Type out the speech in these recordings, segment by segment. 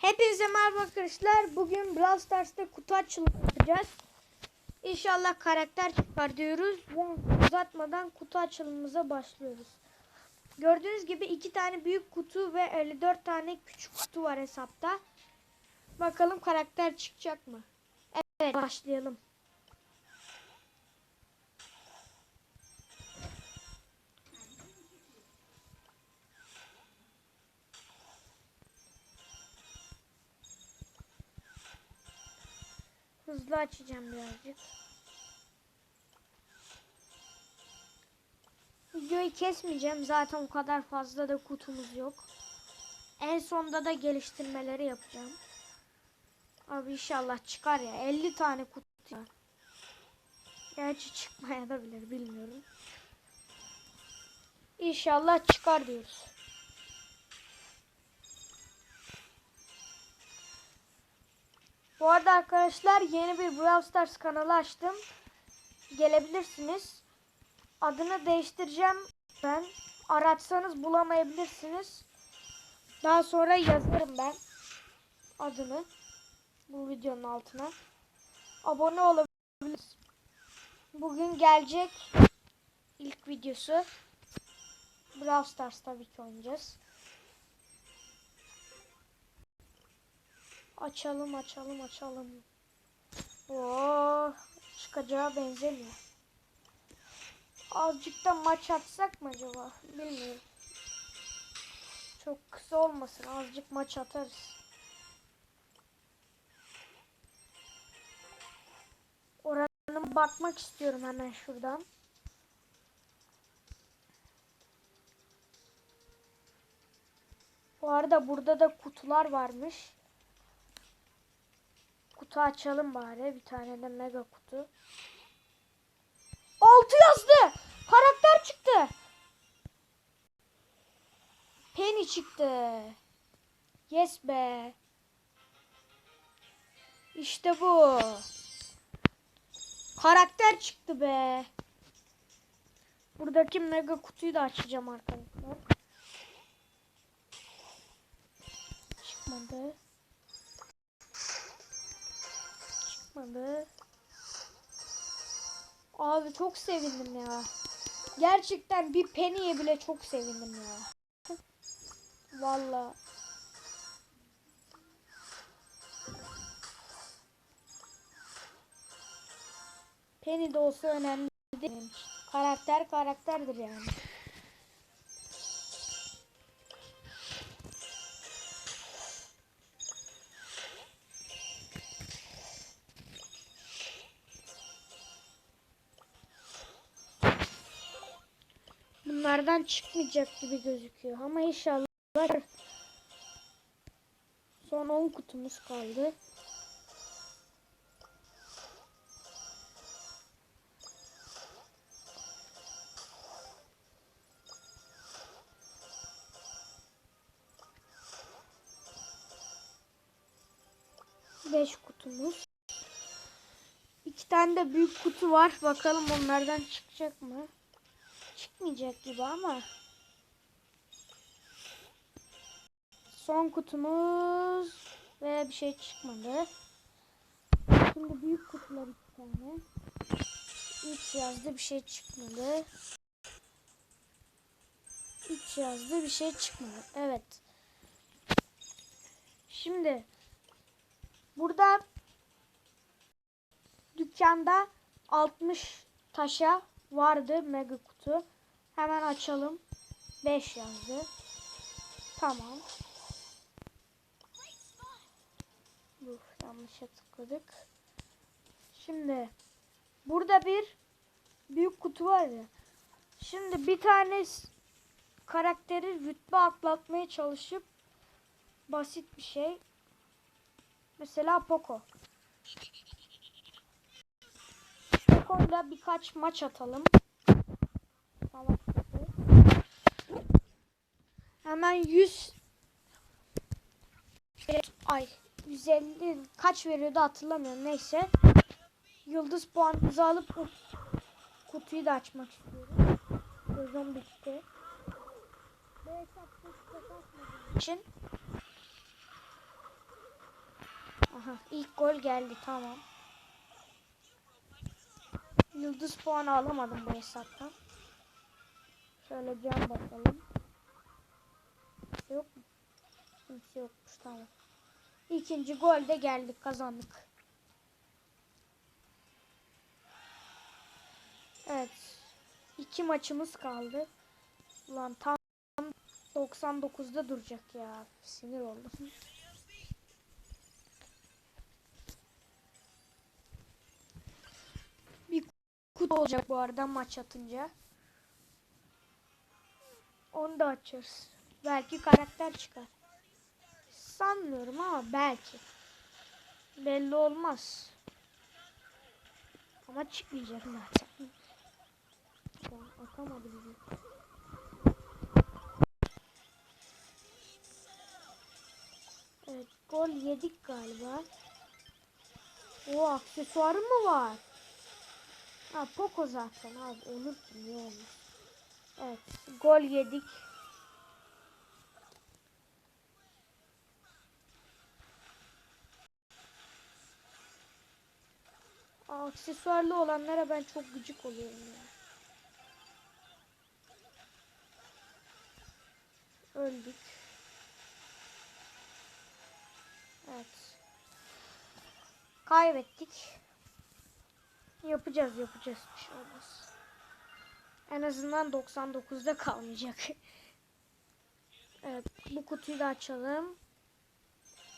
Hepinize merhaba arkadaşlar. Bugün Brawl Stars'ta kutu açılımı yapacağız. İnşallah karakter çıkar diyoruz. Uzatmadan kutu açılımımıza başlıyoruz. Gördüğünüz gibi iki tane büyük kutu ve 54 tane küçük kutu var hesapta. Bakalım karakter çıkacak mı? Evet başlayalım. Hızlı açacağım birazcık. Videoyu kesmeyeceğim. Zaten o kadar fazla da kutumuz yok. En sonda da geliştirmeleri yapacağım. Abi inşallah çıkar ya. 50 tane kutu. Gerçi çıkmaya da bilir bilmiyorum. İnşallah çıkar diyoruz. Bu arada arkadaşlar yeni bir Brawl Stars kanalı açtım. Gelebilirsiniz. Adını değiştireceğim ben. Aratsanız bulamayabilirsiniz. Daha sonra yazarım ben adını bu videonun altına. Abone olabilirsiniz. Bugün gelecek ilk videosu. Brawl Stars tabii ki oynayacağız. Açalım açalım açalım. Oo, çıkacağı benzemiyor. Azıcık da maç atsak mı acaba? Bilmiyorum. Çok kısa olmasın. Azıcık maç atarız. Oranına bakmak istiyorum hemen şuradan. Bu arada burada da kutular varmış. Kutu açalım bari. Bir tane de mega kutu. 6 yazdı. Karakter çıktı. Penny çıktı. Yes be. İşte bu. Karakter çıktı be. Buradaki mega kutuyu da açacağım arkadaşlar. Çıkmadı. Çıkmadı. Abi çok sevindim ya. Gerçekten bir Penny'e bile çok sevindim ya. Valla. Penny de olsa önemli değil. Karakter karakterdir yani. Bunlardan çıkmayacak gibi gözüküyor ama inşallah son 10 kutumuz kaldı. Beş kutumuz. İki tane de büyük kutu var. Bakalım onlardan çıkacak mı? Çıkmayacak gibi ama son kutumuz ve bir şey çıkmadı. Şimdi büyük kutular iki tane. Üç yazdı bir şey çıkmadı. Üç yazdı bir şey çıkmadı. Evet. Şimdi burada dükkanda 60 taşa vardı mega kutu. Hemen açalım. 5 yazdı. Tamam. Uf, yanlışa tıkladık. Şimdi burada bir büyük kutu var ya. Şimdi bir tane karakteri rütbe atlatmaya çalışıp basit bir şey. Mesela Poco. Poco'yla birkaç maç atalım. Tamam. Hemen 100 ay 150 kaç veriyordu hatırlamıyorum neyse. Yıldız puanımızı alıp kutuyu da açmak istiyorum. Sezon bitti. İçin İlk gol geldi tamam. Yıldız puanı alamadım bu hesaptan. Şöyle can bakalım. Kimse yok mu? Kimse yokmuş tamam. İkinci gol de geldik kazandık. Evet. iki maçımız kaldı. Ulan tam 99'da duracak ya. Sinir oldum. Bir kutu olacak bu arada maç atınca. Onu da açarız. Belki karakter çıkar. Sanmıyorum ama belki. Belli olmaz. Ama çıkmayacak zaten. Ya, Atamadı bizi. Evet gol yedik galiba. O aksesuarı mı var? Ha Poco zaten abi olur ki niye olmaz. Evet gol yedik. Aksesuarlı olanlara ben çok gıcık oluyorum ya. Öldük. Evet. Kaybettik. Yapacağız yapacağız bir şey olmaz. En azından 99'da kalmayacak. evet bu kutuyu da açalım.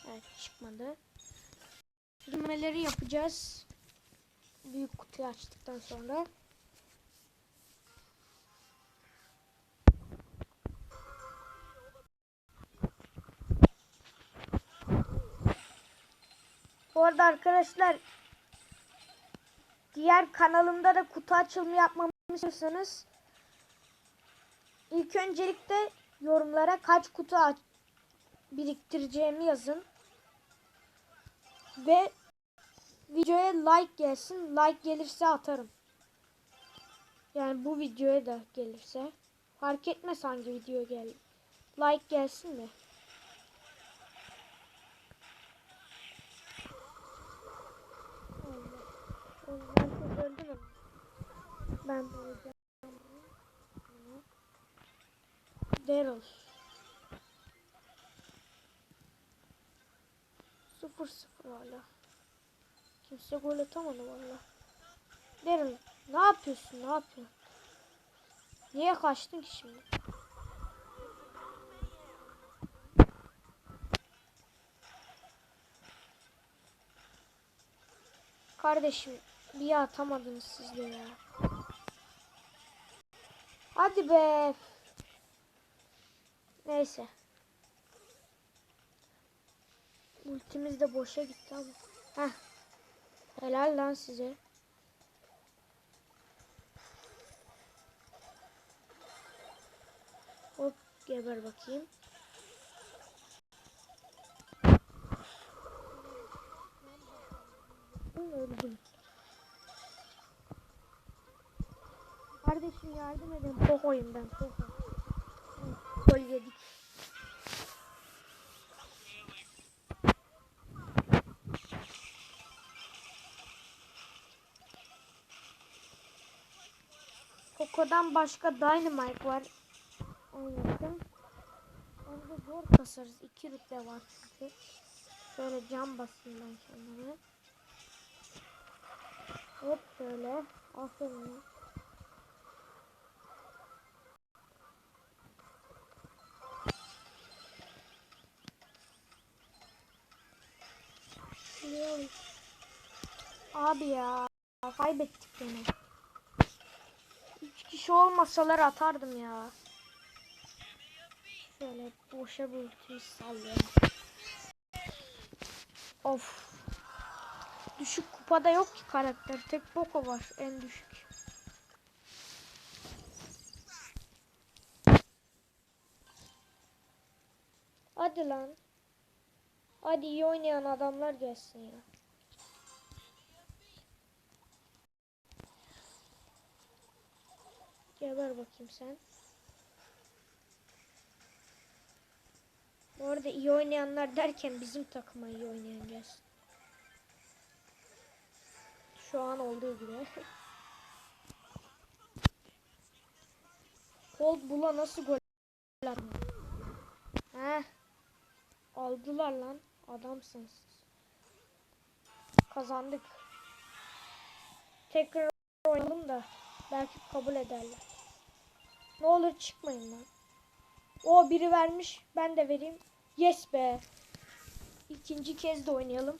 Evet çıkmadı. Düğmeleri yapacağız. Büyük kutuyu açtıktan sonra. Bu arada arkadaşlar diğer kanalımda da kutu açılımı yapmamı istiyorsanız ilk öncelikle yorumlara kaç kutu biriktireceğimi yazın. Ve videoya like gelsin. Like gelirse atarım. Yani bu videoya da gelirse. Fark etmez hangi video gel. Like gelsin de. Ben öleceğim. Daryl. Sıfır sıfır hala. Kimse gol atamadı valla. Daryl ne yapıyorsun ne yapıyorsun? Niye kaçtın ki şimdi? Kardeşim bir atamadınız siz de ya. Hadi be. Neyse. Ultimiz de boşa gitti ama. Heh. Helal lan size. Hop geber bakayım. Öldüm. Kardeşim yardım edin. Poco'yum ben. Poco. Gol yedik. Poco'dan başka Dynamite var. Oynadım. Onu da zor kasarız. İki rütbe var çünkü. Şöyle cam basayım ben kendime. Hop şöyle. Aferin. Abi ya kaybettik gene. Kişi olmasalar atardım ya. Şöyle boşa bir ultiyi sallıyorum. Of. Düşük kupada yok ki karakter. Tek Poco var en düşük. Hadi lan. Hadi iyi oynayan adamlar gelsin ya. Geber bakayım sen. Bu arada iyi oynayanlar derken bizim takıma iyi oynayan gelsin. Şu an olduğu gibi. Cold Bull'a nasıl gol atma? Heh. Aldılar lan. Adamsınız. Kazandık. Tekrar oynayalım da belki kabul ederler. Ne olur çıkmayın lan. O biri vermiş. Ben de vereyim. Yes be. İkinci kez de oynayalım.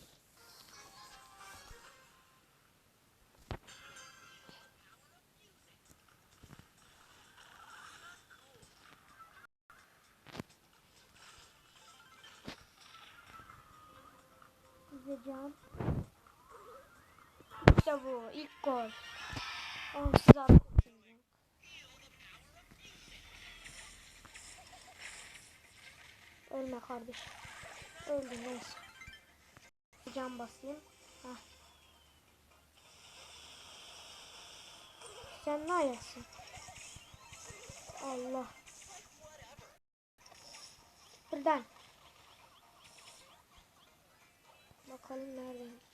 İzleyeceğim. İşte bu. ilk gol. Onu size atlatacağım. Ölme kardeşim. Öldüm neyse. Can basayım. Heh. Sen ne ayaksın? Allah. Buradan. Bakalım neredeymiş.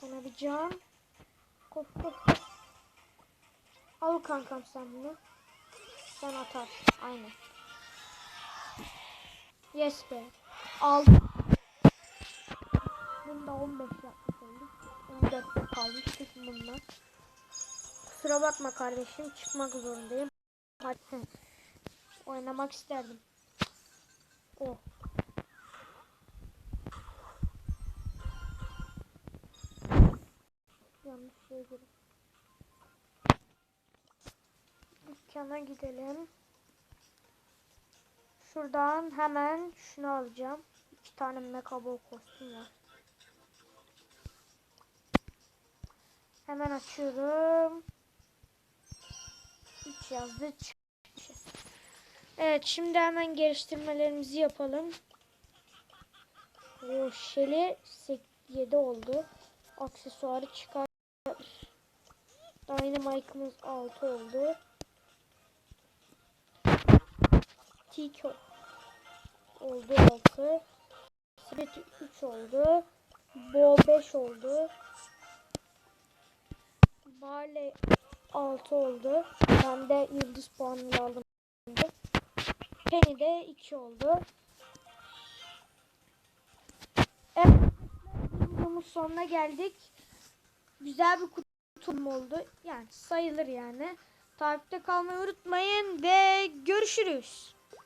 Sana bir can. Koş koş. Al kankam sen bunu. Sen atar. Aynen. Yes be. Aldım. Bunda 15 yapmış olduk. 14'te kalmıştık bundan. Kusura bakma kardeşim. Çıkmak zorundayım. Hadi. Oynamak isterdim. Oh. Şeye girdim. Dükkana gidelim. Şuradan hemen şunu alacağım. İki tane mekabo kostüm var. Hemen açıyorum. 3 yazdı. Evet şimdi hemen geliştirmelerimizi yapalım. Shelly 7 oldu. Aksesuarı çıkar. Dynamite'ımız 6 oldu. Tiko oldu 6. Split 3 oldu. Bo 5 oldu. Barley 6 oldu. Ben de yıldız puanını aldım. Penny de 2 oldu. Evet. Videomuz sonuna geldik. Güzel bir kutum oldu. Yani sayılır yani. Takipte kalmayı unutmayın ve görüşürüz.